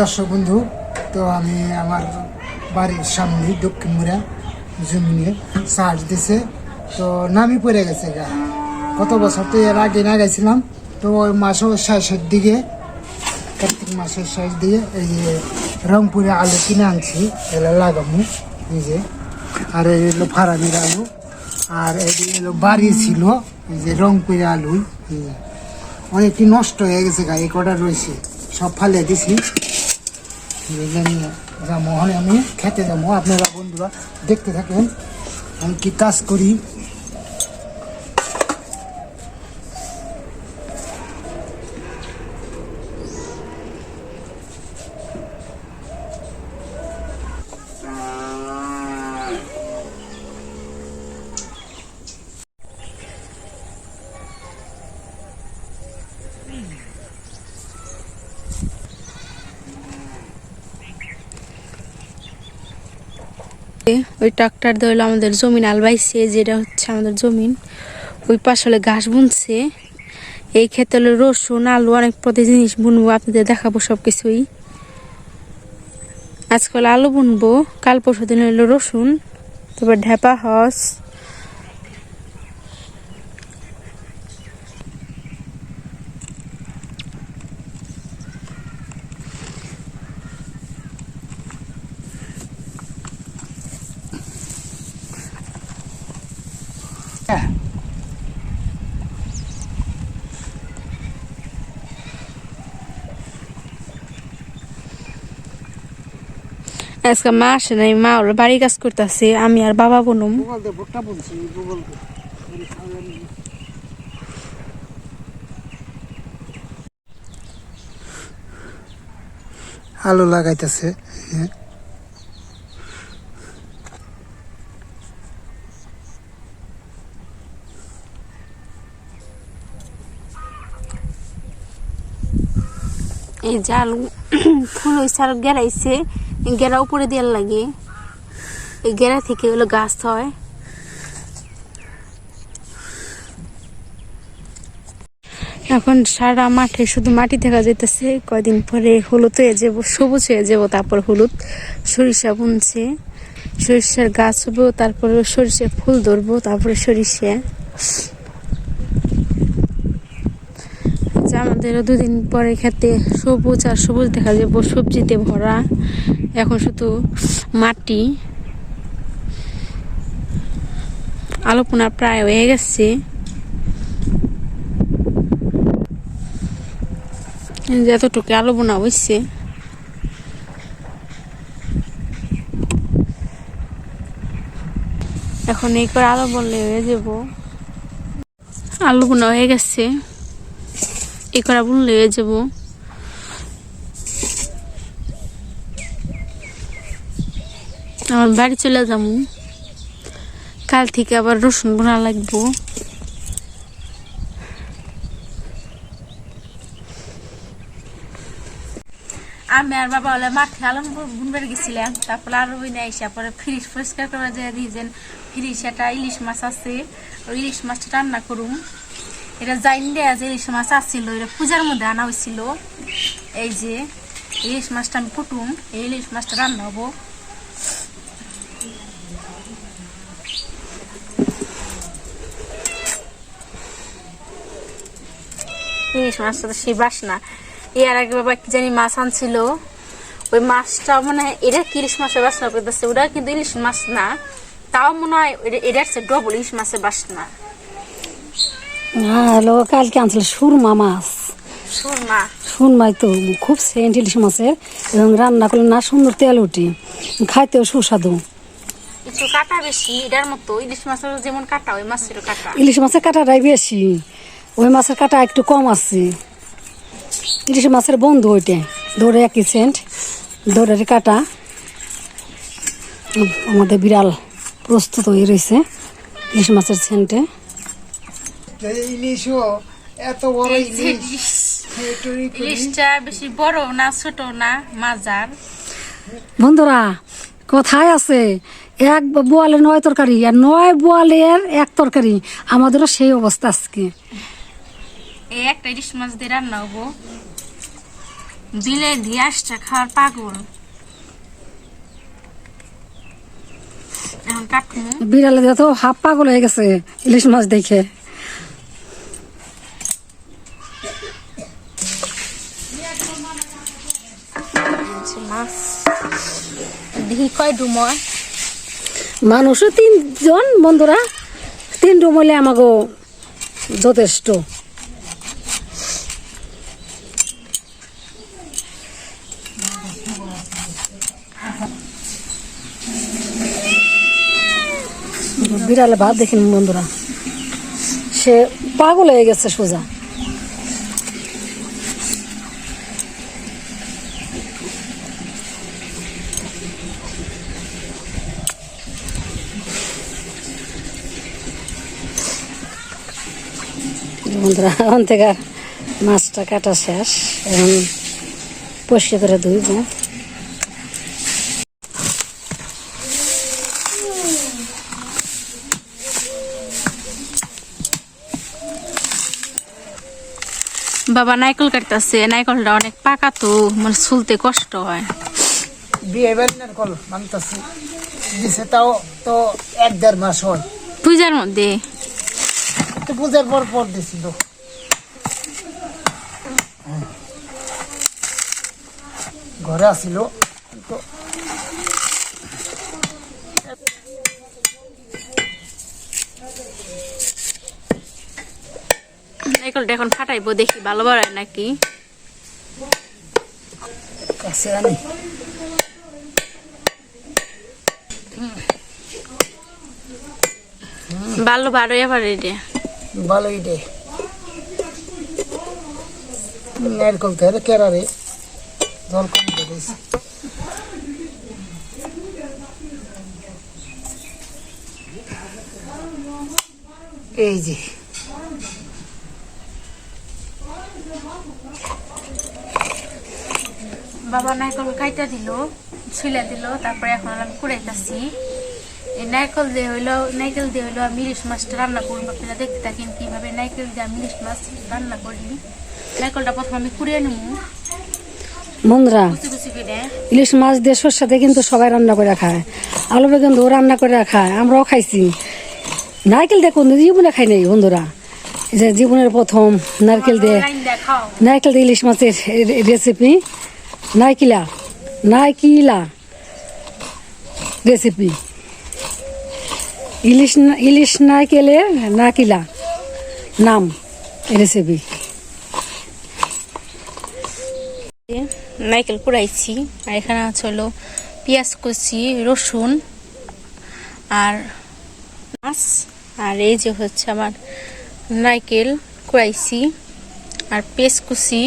দর্শক বন্ধু, তো আমি আমার বাড়ির সামনে দক্ষিণ মুড়া জমিনে সার্চ দিছে। তো নামি পড়ে গেছে গা। কত বছর তো এর আগে না গেছিলাম, তো ওই মাসের শেষের দিকে, কার্তিক মাসের শেষ দিকে এই যে রংপুরে আলু কিনে আনছি, এগুলো লাগাবো, এই যে। আর এই হলো ফারামির আলু, আর এই হলো বাড়ি ছিল, এই যে রংপুরে আলু, এই অনেকটি নষ্ট হয়ে গেছে গাড়ি কটা রয়েছে, সব ফালে দিছি। যাব আমি খেতে যাব আপনারা বন্ধুরা দেখতে থাকেন। আমি কি কাজ করি? ওই ট্রাক্টর দিয়ে হলো আমাদের জমিন আলবাইছে, যেটা হচ্ছে আমাদের জমিন। ওই পাশে হলে ঘাস বুনছে। এই ক্ষেত্রে হলো রসুন, আলু, অনেক প্রতি জিনিস বুনবো, আপনাদের দেখাবো সব কিছুই আজকাল আলু বুনবো, কাল পরশু দিন হলো রসুন, তারপর ঢেপা, হস। আজকে মা আসে নাই মা ওর বাড়ি কাজ করতেছে আমি আর বাবা বনুম আলু লাগাইতেছে হ্যাঁ। এই যে আলু ফুল এই গেরা উপরে দেওয়ার লাগে। এই গেরা থেকে হলো গাছ হয়। এখন সারা মাঠে শুধু মাটি দেখা যাইতেছে। কয়দিন পরে হলুদ হয়ে যাব, সবুজ হয়ে যাব, তারপর হলুদ। সরিষা বুনছে। সরিষার গাছ হব তারপরে সরিষা ফুল ধরবো, তারপরে সরিষা। যে আমাদেরও দুদিন পরে খেতে সবুজ আর সবুজ দেখা যাব, সবজিতে ভরা। এখন শুধু মাটি। আলোপনা প্রায় হয়ে গেছে। এতটুকু আলো বোনা হয়েছে এখন এই করে আলো বললে হয়ে যাব। আলু বোনা হয়ে গেছে। এই করা বললে হয়ে যাব। আমার বাড়ি চলে যাব। কাল থেকে আবার রসুন বোনা লাগবো। আমি আর বাবা হলে মাঠে আলম বুনবার গেছিলাম, তারপরে আর ওই না এসে পরে ফ্রিজ পরিষ্কার করে দিয়ে দিয়েছেন ফ্রিজ একটা ইলিশ মাছ আছে, ওই ইলিশ মাছটা রান্না করুম। এটা জাইন দেয়া যে ইলিশ মাছ আসছিল এটা পূজার মধ্যে আনা হয়েছিল এই যে, ইলিশ মাছটা আমি কুটুম, এই ইলিশ মাছটা রান্না হব। ইলিশ মাছটা তো সেই বাসনা এর আগে বাবা কি জানি মাছ আনছিল। ওই মাছটা মনে হয় এটা কি ইলিশ মাছের বাসনা করতেছে ওটা কিন্তু ইলিশ মাছ না। তাও মনে হয় এটা- চেয়ে ডবল ইলিশ মাছের বাসনা হ্যালো কালকে আনছিল সুরমা মাছ। সুরমা। সুরমাই তো খুব সেন্ট ইলিশ মাছের এবং রান্না করলে না সুন্দর তেল উঠে খাইতেও সুস্বাদু। একটু কাটা বেশি এটার মতো ইলিশ মাছের যেমন কাটা ওই মাছেরও কাটা। ইলিশ মাছের কাঁটাটাই বেশি। ওই মাছের কাঁটা একটু কম আছে। ইলিশ মাছের বন্ধু ওইটা দৌড়ে একই সেন্ট দৌড়ের কাটা। আমাদের বিড়াল প্রস্তুত হয়ে রয়েছে ইলিশ মাছের সেন্টে। ইলিশও এত বড় ইলিশ। ইলিশটা বেশি বড় না ছোট না মাজার বন্ধুরা কথায় আছে এক বোয়ালের নয় তরকারি আর নয় বোয়ালের এক তরকারি। আমাদেরও সেই অবস্থা আজকে। এই একটা ইলিশ মাছ দিয়ে রান্না হব। বিলে দিয়ে আসছে খাওয়ার পাগল। বিড়ালে তো হাফ পাগল হয়ে গেছে ইলিশ মাছ দেখে। দেখি কয় ডুময় মানুষও তিনজন বন্ধুরা। তিন রুম হলে আমাকে যথেষ্ট। বিড়ালে ভাত দেখিন বন্ধুরা। সে পাগল হয়ে গেছে সোজা। বন্ধুরা, এখন থেকে মাছটা কাটা শেষ। এখন পরিষ্কার করে ধুইব। বাবা নাইকল কাটতেছে নাইকলটা অনেক পাকা তো মানে ছুলতে কষ্ট হয়। বিয়ে বাড়ি নারকল মানতেছি। দিছে তাও তো এক দেড় মাস হয়। পূজার মধ্যে? তো পূজার পর পর দিছিল ঘরে আসিল। নাইকলটা এখন ফাটাইবো দেখি ভালো বাড়ায় নাকি? ভালো বারো এবার রে ভালোই দে। নারকল তো কেরারে জল কম দিয়েছে এই যে। বাবা নারকল কাইটা দিল ছুলে দিল তারপরে এখন আমি কুড়াইতেছি। এই নারকল দিয়ে হইল নারকেল দিয়ে হইল আমি ইলিশ মাছটা রান্না করব আপনারা দেখতে থাকেন কীভাবে নারকেল দিয়ে আমি ইলিশ মাছ রান্না করি। নারকেলটা প্রথমে আমি কুড়িয়ে নেব বন্ধুরা ইলিশ মাছ দিয়ে সরষে কিন্তু সবাই রান্না করে খায়। আলু বেগুন দিয়েও রান্না করে খায় আমরাও খাইছি। নারকেল দিয়ে কোনো জীবনে খাই নাই বন্ধুরা। যে জীবনের প্রথম নারকেল দিয়ে নারকেল দিয়ে ইলিশ মাছের রেসিপি। নাইকিলা নাইকিলা রেসিপি ইলিশ ইলিশ নারকেলের নাকিলা নাম রেসিপি নাইকেল কুড়াইছি, আর এখানে আছে হলো পেঁয়াজ কুচি, রসুন আর মাছ। আর এই যে হচ্ছে আমার নারকেল কুড়াইছি, আর পেঁয়াজ কুচি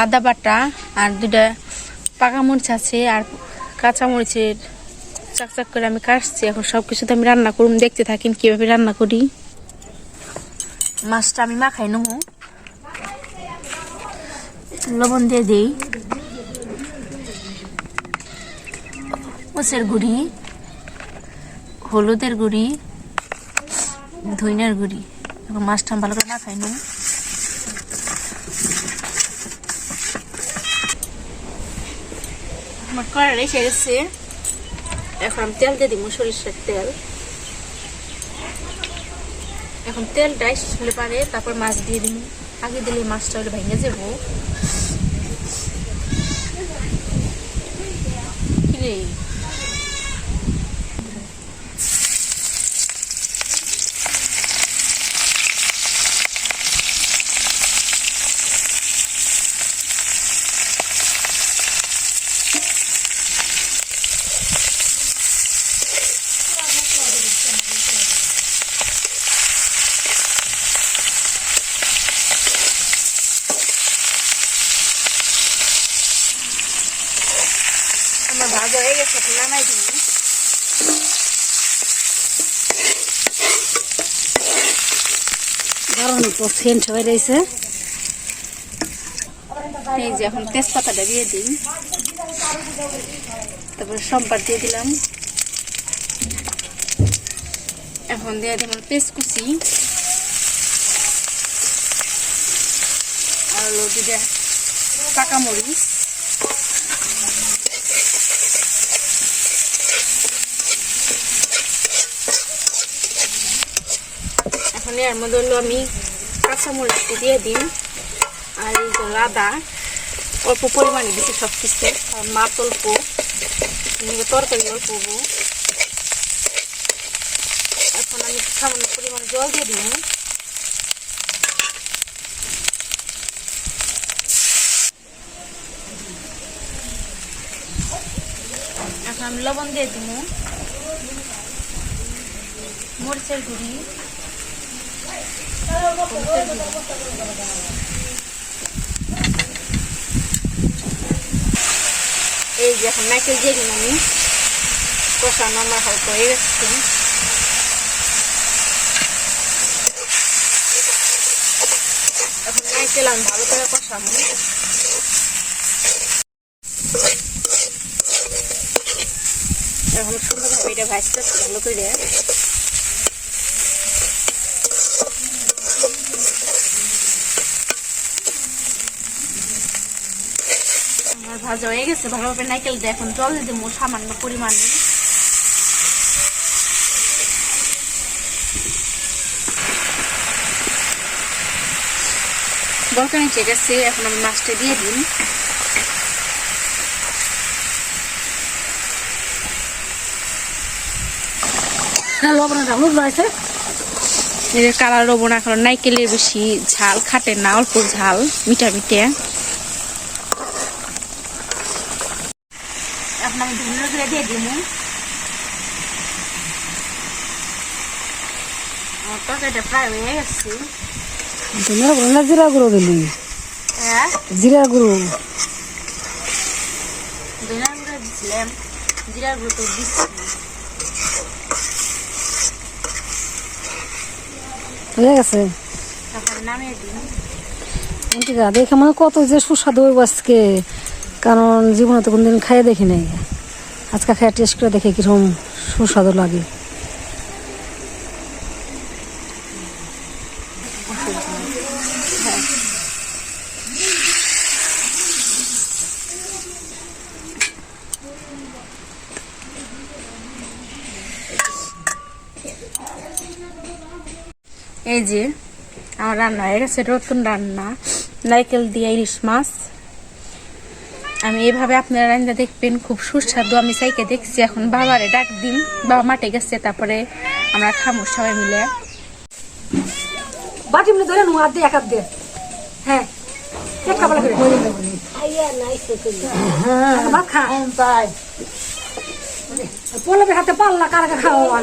আদা বাটা আর দুটা পাকা মরিচ আছে আর কাঁচা মরিচের চাক চাক করে আমি কাটছি। এখন সব কিছুতে আমি রান্না করুন দেখতে থাকেন কীভাবে রান্না করি। মাছটা আমি মাখাই নেব। লবণ দিয়ে দিই। মরিচের গুঁড়ি, হলুদের গুঁড়ি, ধইনার গুঁড়ি। এখন মাছটা ভালো করে মাখাই নুন আমার কড়াই সেরেছে এখন আমি তেল দিয়ে দিব সরিষার তেল। এখন তেল তেলটা হলে পারে, তারপর মাছ দিয়ে দিব। আগে দিলে মাছটা হলে ভেঙে যাব। কিরে আমার ভাজা হয়ে গেছে এখন নামাই দিই কারণ তো সেন্ট হয়ে রয়েছে। এই যে এখন তেজপাতাটা দিয়ে দিই। তারপরে সম্বার দিয়ে দিলাম। এখন দিয়ে দিলাম পেস্ট কুচি। আর হলো দুটা এখন এর মধ্যে আমি কাঁচা মরিচটি দিয়ে দিন। আর এই যে আদা অল্প পরিমাণে দিচ্ছি সব কিছু আর মাছ অল্প তরকারি অল্প এখন আমি সামান্য পরিমাণে জল দিয়ে দিই এখন আমি লবণ দিয়ে দিব। মরিচের গুঁড়ি। এই যে এখন নাইকেল দিয়ে দিন আমি। কষানো আমার হয়তো হয়ে গেছে। এখন নাইকেল আমি ভালো করে কষানো এখন সুন্দরভাবে এটা ভাজতে ভালো করে আমার ভাজা হয়ে গেছে, ভালোভাবে নাইকেল দিয়ে এখন জল দিয়ে দেবো সামান্য পরিমাণে। দরকার নিচে গেছে এখন আমি মাছটা দিয়ে দিন হ্যাঁ কালার লবণ, এখন নাইকেলের বেশি ঝাল খাটে না, অল্প ঝাল, মিঠা মিঠে এখন আমি তরকারিটা প্রায় হয়ে গেছে জিরা গুঁড়ো দিলি? হ্যাঁ? জিরা গুঁড়ো। ধনিয়া গুঁড়ো দিছিলাম জিরা গুঁড়ো তো দিচ্ছি। হয়ে গেছে? তারপরে নামিয়ে দিন ঠিক আছে দেখে মানে কত যে সুস্বাদু আজকে। কারণ জীবনে তো কোনদিন খাইয়ে দেখি নাই। আজকে খাইয়ে টেস্ট করে দেখে কীরকম সুস্বাদু লাগে। এই যে, আমার রান্না হয়ে গেছে নতুন রান্না, নারকেল দিয়ে ইলিশ মাছ। আমি এভাবে আপনারা রান্না দেখবেন খুব সুস্বাদু। আমি সাইকে দেখছি এখন বাবারে ডাক দিন। বাবা মাঠে গেছে তারপরে আমরা খামো সবাই মিলে। বাটি মিলে ধরে নো দিয়ে এক দিয়ে। হ্যাঁ পেট কাপড় করে। হ্যাঁ ভাত খা। তাই পোলাপের হাতে পাল্লা কারা খাওয়া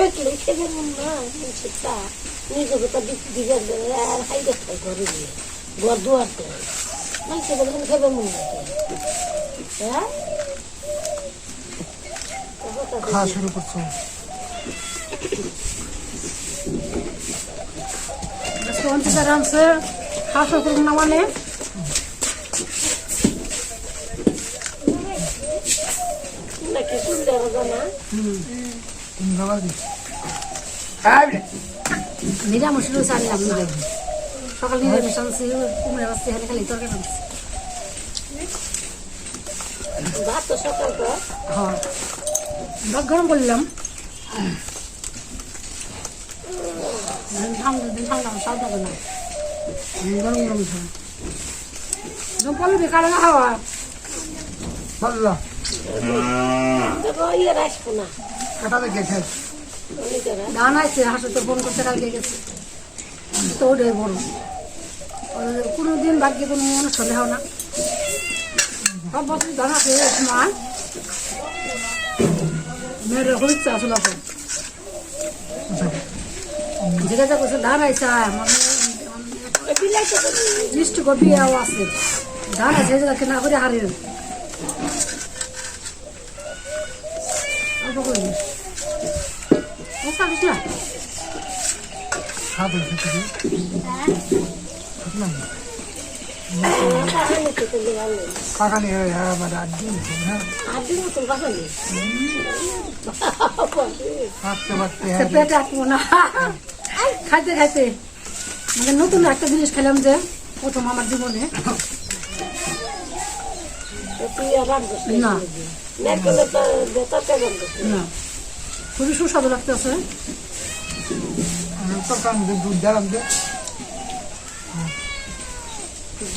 দেখলে খেলে না সেটা নিজেকে তো দিকে আর হাইতে খাই ঘরে দিয়ে ঘর দুয়ারতে মাইকে বলবেন খেবে মন হ্যাঁ? খাওয়া শুরু করছ। খাওয়া করুন না মানে? নাকি সুন্দর বাবা দিস নিরামিষ রয়েছে আমি আমি সকাল নিরামিষ আনছি কুমড়ে আসছে হেলে খালি তরকারি আনছি ভাত তো সকাল তো হ্যাঁ ভাত গরম করলাম ঠান্ডা দিন ঠান্ডা সাদা না গরম গরম খাওয়া জম্পল বেকার খাওয়া ভালো দেখো ইয়ে আসব না দেখে খাই ধান আছে হাসে তো ফোন করতে কালকে গেছে। তো ওটাই বড় কোনো দিন বাকি কোনো অনুষ্ঠান না। সব বছর ধান আছে সময় মেয়ের খুব ইচ্ছা আসলে এখন জিজ্ঞাসা করছে, ধান আইসা মানে মিষ্টি কপিয়াও আছে। ধান আছে কেনা করে হারিয়ে। হয়ে খাইতে খাইতে নতুন একটা জিনিস খেলাম যে প্রথম আমার জীবনে না না খুবই সুস্বাদু লাগতেছে। দুধ দিলাম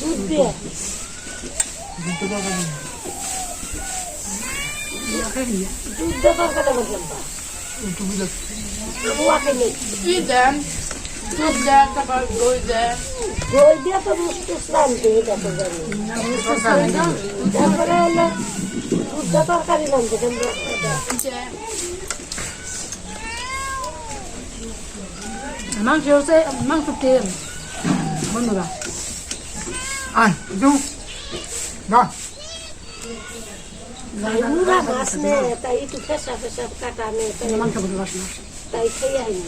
দুধ দিয়ে? দুধ তো বললাম দেন? দুধ দেন তারপর দই দেন। দই দিয়ে তো মিষ্টি স্নান দিয়ে এটা তারপরে হলো দুধ দিয়ে তরকারি কিন্তু মাংস হচ্ছে মাংস তেল বন্ধুরা আয় একটু না মাছ নে তাই একটু ফেসা ফেসা কাটা নে মাংস বলে বাসনা তাই খেয়ে আইনি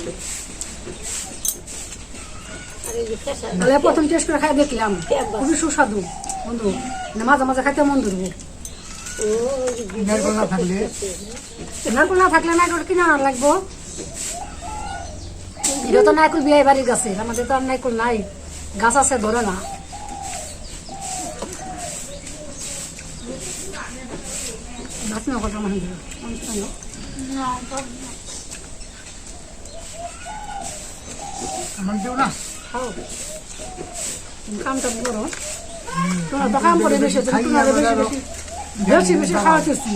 তাহলে প্রথম টেস্ট করে খাই দেখলাম খুবই সুস্বাদু বন্ধু মাঝে মাঝে খাইতে মন ধরবো না থাকলে নারকল না থাকলে নারকল কিনে লাগবো এটা তো নারকল বিয়ে বাড়ির গাছে আমাদের তো আর নারকল নাই। গাছ আছে ধরে না। ভাত না কথা মনে? আমার দেও না। খাও। কামটা করো। তোমরা তো কাম করে বেশি তুমি তোমার বেশি বেশি। বেশি বেশি খাওয়াতেছি।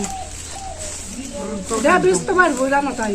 যা তাই।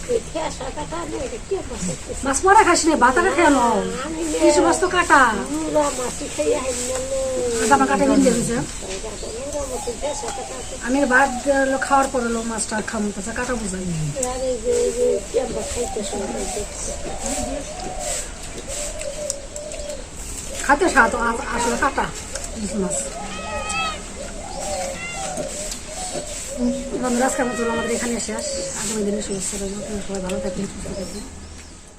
কাটা মাছ পরে খাস নি আগে খেয়ে নাও কিছু কাটা। মুরা মাছ খেয়ে আইনি না কাটা কিনতে মুরা ফেসা আমি ভাত খাওয়ার পরে লোক মাছটা খামো তাছে কাটা বুঝাই। খাতে আ- আসলে কাটা ইলিশ মাছ। বন্ধুরা আজকের মতো আমাদের এখানে শেষ। আগামী দিনের শুভেচ্ছা রইল। সবাই ভালো থাকবেন, সুস্থ থাকবেন।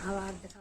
আবার দেখা